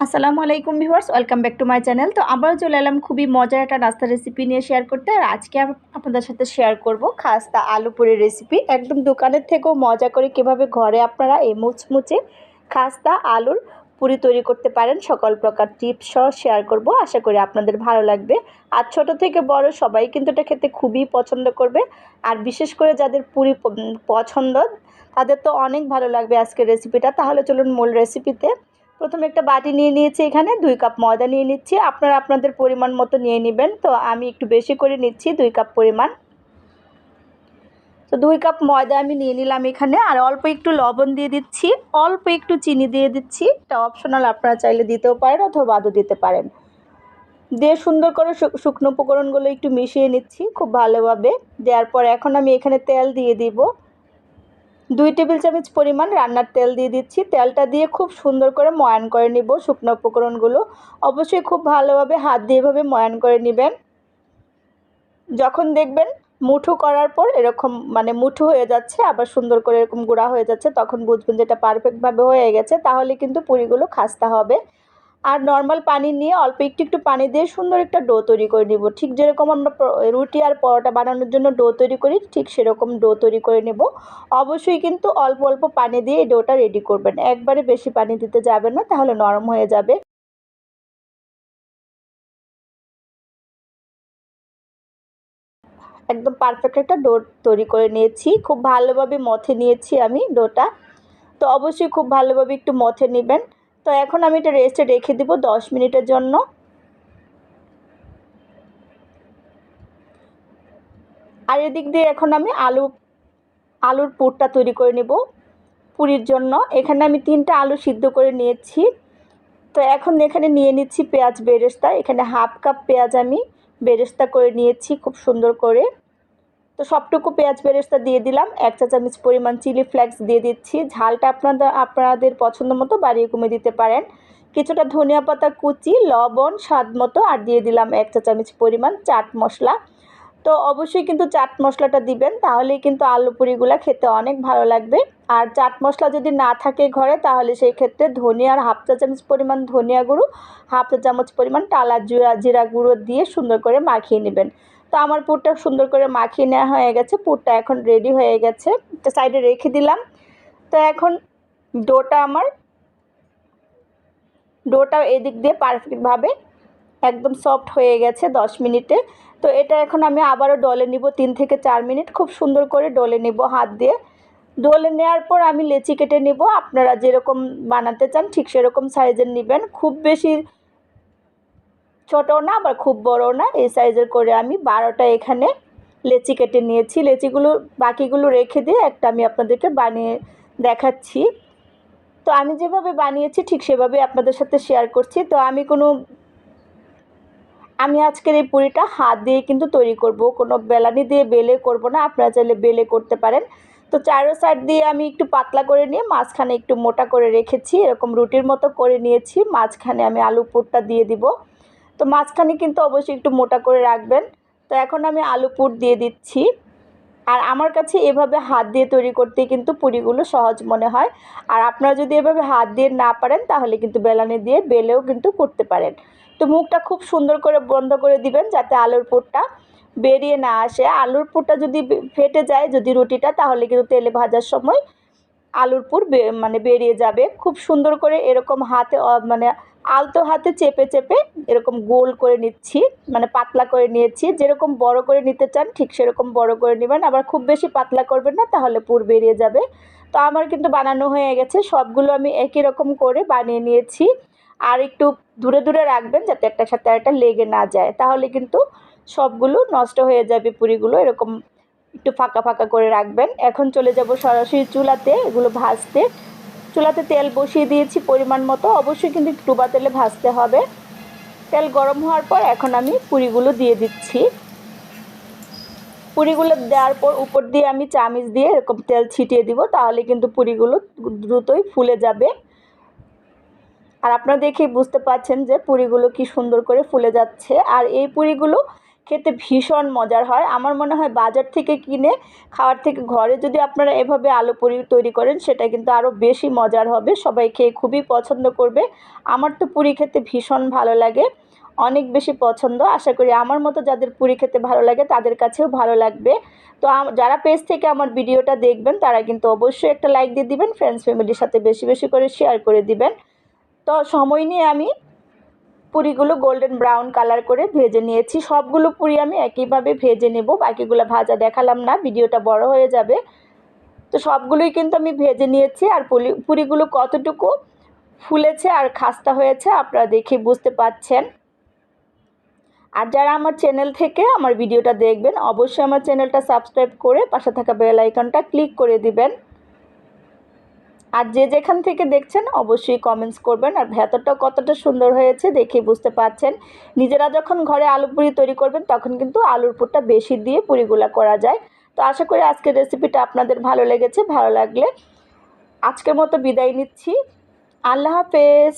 আসসালামু আলাইকুম viewers, welcome back to my channel. তো আবারও চলে এলাম খুবই মজার একটা নাস্তার রেসিপি নিয়ে শেয়ার করতে। আর আজকে আপনাদের সাথে শেয়ার করব খাস্তা আলু পুরির রেসিপি। একদম দোকানের থেকেও মজা করে কীভাবে ঘরে আপনারা এই মুচমুচে খাস্তা আলুর পুরি তৈরি করতে পারেন, সকল প্রকার টিপস সহ শেয়ার করব। আশা করি আপনাদের ভালো লাগবে। আর ছোট থেকে বড় সবাই কিন্তু এটা খেতে খুবই পছন্দ করবে। আর বিশেষ করে যাদের পুরি পছন্দ, তাদের তো অনেক ভালো লাগবে আজকের রেসিপিটা। তাহলে চলুন মূল রেসিপিতে প্রথমে একটা বাটি নিয়ে নিয়েছি এখানে, দুই কাপ ময়দা নিয়ে নিচ্ছি। আপনারা আপনাদের পরিমাণ মতো নিয়ে নেবেন। তো আমি একটু বেশি করে নিচ্ছি, দুই কাপ পরিমাণ। তো দুই কাপ ময়দা আমি নিয়ে নিলাম এখানে, আর অল্প একটু লবণ দিয়ে দিচ্ছি। অল্প একটু চিনি দিয়ে দিচ্ছি। এটা অপশনাল আপনারা চাইলে দিতেও পারেন অথবা বাদও দিতে পারেন। দিয়ে সুন্দর করে শুকনো উপকরণগুলো একটু মিশিয়ে নিচ্ছি খুব ভালোভাবে। দেওয়ার পর এখন আমি এখানে তেল দিয়ে দিব। দুই টেবিল চামচ পরিমাণ রান্নার তেল দিয়ে দিচ্ছি। তেলটা দিয়ে খুব সুন্দর করে ময়ান করে নিব শুকনো উপকরণগুলো। অবশ্যই খুব ভালোভাবে হাত দিয়ে এভাবে ময়ান করে নেবেন। যখন দেখবেন মুঠো করার পর এরকম মানে মুঠো হয়ে যাচ্ছে, আবার সুন্দর করে এরকম গুঁড়া হয়ে যাচ্ছে, তখন বুঝবেন যে এটা পারফেক্টভাবে হয়ে গেছে। তাহলে কিন্তু পুরিগুলো খাস্তা হবে। আর নর্মাল পানি নিয়ে অল্প একটু একটু পানি দিয়ে সুন্দর একটা ডো তৈরি করে নিব। ঠিক যেরকম আমরা রুটি আর পরোটা বানানোর জন্য ডো তৈরি করি, ঠিক সেরকম ডো তৈরি করে নেব। অবশ্যই কিন্তু অল্প অল্প পানি দিয়ে এই ডোটা রেডি করবেন। একবারে বেশি পানি দিতে যাবেন না, তাহলে নরম হয়ে যাবে। একদম পারফেক্ট একটা ডো তৈরি করে নিয়েছি। খুব ভালোভাবে মথে নিয়েছি আমি ডোটা তো অবশ্যই খুব ভালোভাবে একটু মথে নেবেন। তো এখন আমি এটা রেস্টে রেখে দিব দশ মিনিটের জন্য। আর এদিক দিয়ে এখন আমি আলু, আলুর পুরটা তৈরি করে নেব পুরির জন্য। এখানে আমি তিনটা আলু সিদ্ধ করে নিয়েছি। তো এখন এখানে নিয়ে নিচ্ছি পেঁয়াজ বেরেস্তা। এখানে হাফ কাপ পেঁয়াজ আমি বেরেস্তা করে নিয়েছি খুব সুন্দর করে। তো সবটুকু পেঁয়াজ বেরেস্তা দিয়ে দিলাম। এক চা চামচ পরিমাণ চিলি ফ্লেক্স দিয়ে দিচ্ছি। ঝালটা আপনাদের আপনাদের পছন্দ মতো বাড়িয়ে কমে দিতে পারেন। কিছুটা ধনিয়া পাতা কুচি, লবণ, স্বাদ মতো, আর দিয়ে দিলাম এক চা চামচ পরিমাণ চাট মশলা। তো অবশ্যই কিন্তু চাট মশলাটা দিবেন, তাহলেই কিন্তু আলু পুরিগুলো খেতে অনেক ভালো লাগবে। আর চাট মশলা যদি না থাকে ঘরে, তাহলে সেই ক্ষেত্রে ধনিয়ার হাফ চা চামচ পরিমাণ ধনিয়া গুঁড়ো, হাফ চা চামচ পরিমাণ টালা জিরা জিরা গুঁড়ো দিয়ে সুন্দর করে মাখিয়ে নেবেন। তো আমার পুরটা সুন্দর করে মাখিয়ে নেওয়া হয়ে গেছে। পুরটা এখন রেডি হয়ে গেছে। তো সাইডে রেখে দিলাম। তো এখন ডোটা আমার, ডোটা এদিক দিয়ে পারফেক্টভাবে একদম সফট হয়ে গেছে দশ মিনিটে। তো এটা এখন আমি আবারও ডলে নিব তিন থেকে চার মিনিট। খুব সুন্দর করে ডলে নিব হাত দিয়ে। ডলে নেওয়ার পর আমি লেচি কেটে নিব। আপনারা যেরকম বানাতে চান ঠিক সেরকম সাইজের নেবেন। খুব বেশি ছোটও না, আবার খুব বড়ও না। এই সাইজের করে আমি বারোটা এখানে লেচি কেটে নিয়েছি। লেচিগুলো, বাকিগুলো রেখে দিয়ে একটা আমি আপনাদেরকে বানিয়ে দেখাচ্ছি। তো আমি যেভাবে বানিয়েছি ঠিক সেভাবে আপনাদের সাথে শেয়ার করছি। তো আমি কোনো, আমি আজকের এই পুরিটা হাত দিয়ে কিন্তু তৈরি করব। কোনো বেলানি দিয়ে বেলে করব না, আপনারা চাইলে বেলে করতে পারেন। তো চারো সাইড দিয়ে আমি একটু পাতলা করে নিয়ে মাঝখানে একটু মোটা করে রেখেছি। এরকম রুটির মতো করে নিয়েছি। মাঝখানে আমি আলু পুরটা দিয়ে দিব। তো মাঝখানে কিন্তু অবশ্যই একটু মোটা করে রাখবেন। তো এখন আমি আলু পুর দিয়ে দিচ্ছি। আর আমার কাছে এভাবে হাত দিয়ে তৈরি করতে কিন্তু পুরিগুলো সহজ মনে হয়। আর আপনারা যদি এভাবে হাত দিয়ে না পারেন, তাহলে কিন্তু বেলানি দিয়ে বেলেও কিন্তু করতে পারেন। তো মুখটা খুব সুন্দর করে বন্ধ করে দিবেন যাতে আলুর পুরটা বেরিয়ে না আসে। আলুর পুরটা যদি ফেটে যায় যদি রুটিটা, তাহলে কিন্তু তেলে ভাজার সময় আলুর পুর মানে বেরিয়ে যাবে। খুব সুন্দর করে এরকম হাতে মানে আলতো হাতে চেপে চেপে এরকম গোল করে নিচ্ছি মানে পাতলা করে নিয়েছি। যেরকম বড় করে নিতে চান ঠিক সেরকম বড় করে নেবেন। আবার খুব বেশি পাতলা করবেন না, তাহলে পুর বেরিয়ে যাবে। তো আমার কিন্তু বানানো হয়ে গেছে, সবগুলো আমি একই রকম করে বানিয়ে নিয়েছি। আর একটু দূরে দূরে রাখবেন যাতে একটা সাথে একটা লেগে না যায়। তাহলে কিন্তু সবগুলো নষ্ট হয়ে যাবে পুরিগুলো, এরকম একটু ফাঁকা ফাঁকা করে রাখবেন। এখন চলে যাব সরাসরি চুলাতে, এগুলো ভাজতে। চুলাতে তেল বসিয়ে দিয়েছি পরিমাণ মতো। অবশ্যই কিন্তু একটু তেলে ভাজতে হবে। তেল গরম হওয়ার পর এখন আমি পুরিগুলো দিয়ে দিচ্ছি। পুরিগুলো দেওয়ার পর উপর দিয়ে আমি চামিচ দিয়ে এরকম তেল ছিটিয়ে দিব, তাহলে কিন্তু পুরিগুলো দ্রুতই ফুলে যাবে। আর আপনারা দেখেই বুঝতে পারছেন যে পুরিগুলো কি সুন্দর করে ফুলে যাচ্ছে। আর এই পুরিগুলো খেতে ভীষণ মজার হয়। আমার মনে হয় বাজার থেকে কিনে খাওয়ার থেকে ঘরে যদি আপনারা এভাবে আলু পুরি তৈরি করেন, সেটা কিন্তু আরও বেশি মজার হবে। সবাই খেয়ে খুবই পছন্দ করবে। আমার তো পুরি খেতে ভীষণ ভালো লাগে, অনেক বেশি পছন্দ। আশা করি আমার মতো যাদের পুরি খেতে ভালো লাগে, তাদের কাছেও ভালো লাগবে। তো যারা পেজ থেকে আমার ভিডিওটা দেখবেন, তারা কিন্তু অবশ্যই একটা লাইক দিয়ে দিবেন ফ্রেন্ডস ফ্যামিলির সাথে বেশি বেশি করে শেয়ার করে দিবেন। তো সময় নিয়ে আমি পুরিগুলো গোল্ডেন ব্রাউন কালার করে ভেজে নিয়েছি। সবগুলো পুরি আমি একইভাবে ভেজে নেব, বাকিগুলো ভাজা দেখালাম না, ভিডিওটা বড় হয়ে যাবে। তো সবগুলোই কিন্তু আমি ভেজে নিয়েছি আর পুরি পুরিগুলো কতটুকু ফুলেছে আর খাস্তা হয়েছে আপনারা দেখে বুঝতে পাচ্ছেন। আর যারা আমার চ্যানেল থেকে আমার ভিডিওটা দেখবেন, অবশ্যই আমার চ্যানেলটা সাবস্ক্রাইব করে পাশে থাকা বেল আইকনটা ক্লিক করে দিবেন। আর যে যেখান থেকে দেখছেন, অবশ্যই কমেন্টস করবেন। আর ভেতরটা কতটা সুন্দর হয়েছে দেখে বুঝতে পাচ্ছেন নিজেরা যখন ঘরে আলু পুরি তৈরি করবেন, তখন কিন্তু আলুর পুরটা বেশি দিয়ে পুরিগুলা করা যায়। তো আশা করি আজকের রেসিপিটা আপনাদের ভালো লেগেছে, ভালো লাগলে আজকের মতো বিদায় নিচ্ছি। আল্লাহ হাফেজ!